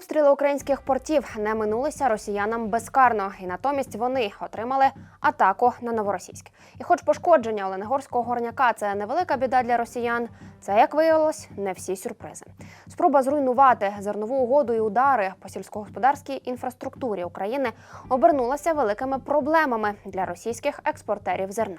Обстріли українських портів не минулися росіянам безкарно, і натомість вони отримали атаку на новоросійськ. І, хоч пошкодження Оленегорського горняка це невелика біда для росіян, це як виявилось не всі сюрпризи. Спроба зруйнувати зернову угоду і удари по сільськогосподарській інфраструктурі України обернулася великими проблемами для російських експортерів зерна.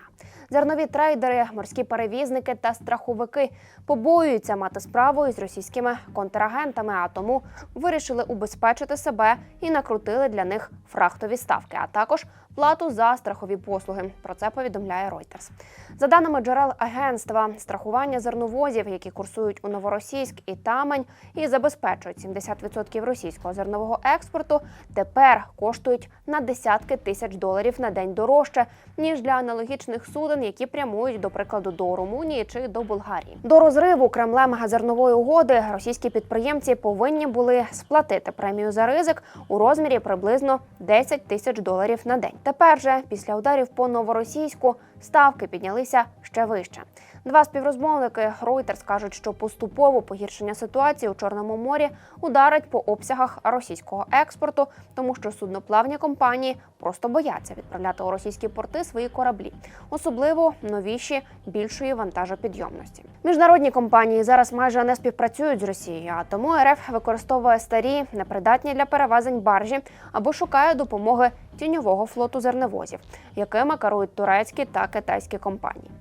Зернові трейдери, морські перевізники та страховики побоюються мати справу із російськими контрагентами, а тому вирішили убезпечити себе і накрутили для них фрахтові ставки, а також плату за страхові послуги. Про це повідомляє Reuters. За даними джерел агентства, страхування зерновозів, які курсують у Новоросійськ і Тамань і забезпечують 70% російського зернового експорту, тепер коштують на десятки тисяч доларів на день дорожче ніж для аналогічних суден, які прямують до прикладу до Румунії чи до Болгарії. До розриву Кремлем зернової угоди російські підприємці повинні були сплатити премію за ризик у розмірі приблизно 10 тисяч доларів на день. Тепер же, після ударів по новоросійську, ставки піднялися ще вище. Два співрозмовники Reuters кажуть, що поступово погіршення ситуації у Чорному морі ударить по обсягах російського експорту, тому що судноплавні компанії просто бояться відправляти у російські порти свої кораблі, особливо новіші більшої вантажопідйомності. Міжнародні компанії зараз майже не співпрацюють з Росією, а тому РФ використовує старі, непридатні для перевезень баржі або шукає допомоги тіньового флоту зерновозів, якими керують турецькі та китайські компанії.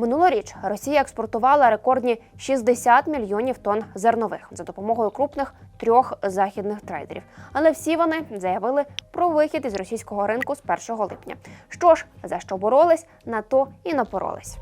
Минулоріч Росія експортувала рекордні 60 мільйонів тонн зернових за допомогою крупних трьох західних трейдерів. Але всі вони заявили про вихід із російського ринку з 1 липня. Що ж, за що боролись, на то і напоролись.